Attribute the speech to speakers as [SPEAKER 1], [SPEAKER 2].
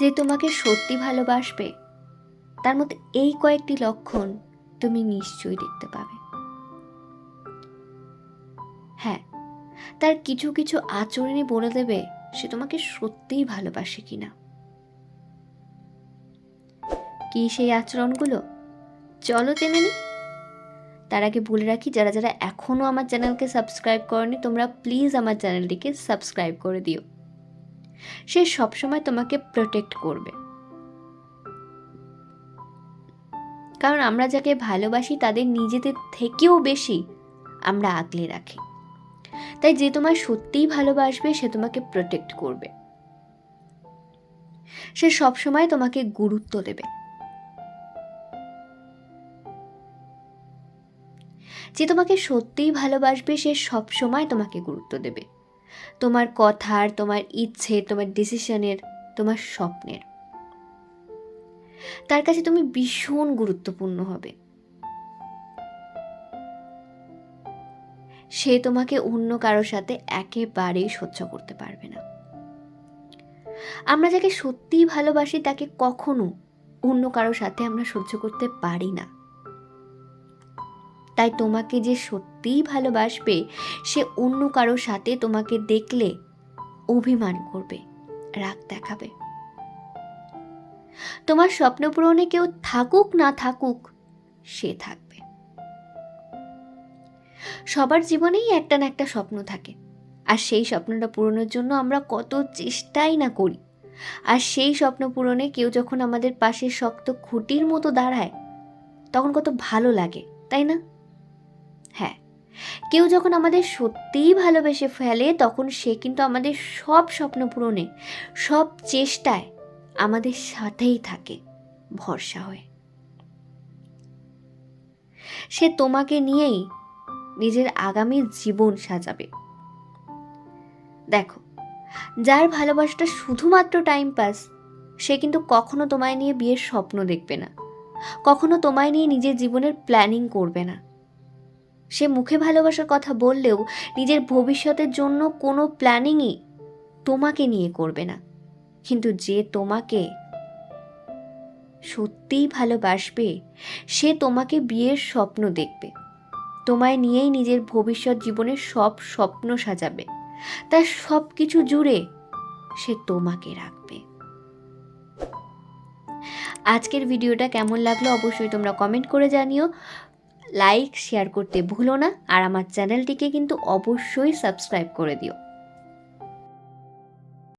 [SPEAKER 1] যে তোমাকে সত্যি ভালোবাসবে, তার মধ্যে এই কয়েকটি লক্ষণ তুমি নিশ্চয়ই দেখতে পাবে। হ্যাঁ তার কিছু কিছু আচরণই বলে দেবে সে তোমাকে সত্যিই ভালোবাসে কিনা। কি সেই আচরণগুলো? চলো জেনে নি। তার আগে বলে রাখি, যারা যারা এখনও আমার চ্যানেলকে সাবস্ক্রাইব করনি, তোমরা প্লিজ আমার চ্যানেলটিকে সাবস্ক্রাইব করে দিও। সে সবসময় তোমাকে প্রোটেক্ট করবে। কারণ আমরা যাকে ভালোবাসি, তাদের নিজেদের থেকেও বেশি আমরা আগলে রাখি। তাই যে তোমায় সত্যিই ভালোবাসবে, সে তোমাকে প্রোটেক্ট করবে। সে সবসময় তোমাকে গুরুত্ব দেবে। যে তোমাকে সত্যিই ভালোবাসবে, সে সবসময় তোমাকে গুরুত্ব দেবে। তোমার কথার, তোমার ইচ্ছে তোমার ডিসিশনের তোমার স্বপ্নের। তার কাছে তুমি ভীষণ গুরুত্বপূর্ণ হবে। সে তোমাকে অন্য কারোর সাথে একেবারেই সহ্য করতে পারবে না। আমরা যাকে সত্যিই ভালোবাসি, তাকে কখনো অন্য কারোর সাথে আমরা সহ্য করতে পারি না। তাই তোমাকে যে সত্যিই ভালোবাসবে, সে অন্য কারোর সাথে তোমাকে দেখলে অভিমান করবে, রাগ দেখাবে। তোমার স্বপ্ন পূরণে কেউ থাকুক না থাকুক, সে থাকবে। সবার জীবনেই একটা না একটা স্বপ্ন থাকে, আর সেই স্বপ্নটা পূরণের জন্য আমরা কত চেষ্টাই না করি। আর সেই স্বপ্ন পূরণে কেউ যখন আমাদের পাশে শক্ত খুঁটির মতো দাঁড়ায়, তখন কত ভালো লাগে, তাই না? কেউ যখন আমাদের সত্যিই ভালোবেসে ফেলে, তখন সে কিন্তু আমাদের সব স্বপ্ন পূরণে, সব চেষ্টায় আমাদের সাথেই থাকে, ভরসা হয়ে। সে তোমাকে নিয়েই নিজের আগামী জীবন সাজাবে। দেখো, যার ভালোবাসাটা শুধুমাত্র টাইম পাস সে কিন্তু কখনো তোমায় নিয়ে বিয়ের স্বপ্ন দেখবে না। কখনো তোমায় নিয়ে নিজের জীবনের প্ল্যানিং করবে না। সে মুখে ভালোবাসার কথা বললেও নিজের ভবিষ্যতের জন্য কোনো প্ল্যানিংই তোমাকে নিয়ে করবে না। কিন্তু যে তোমাকে সত্যিই ভালোবাসবে, সে তোমাকে বিয়ের স্বপ্ন দেখবে। তোমায় নিয়েই নিজের ভবিষ্যৎ জীবনের সব স্বপ্ন সাজাবে। তার সব কিছু জুড়ে সে তোমাকে রাখবে। আজকের ভিডিওটা কেমন লাগল অবশ্যই তোমরা কমেন্ট করে জানিও। লাইক শেয়ার করতে ভুলো না। আর আমার চ্যানেলটিকে কিন্তু অবশ্যই সাবস্ক্রাইব করে দিও।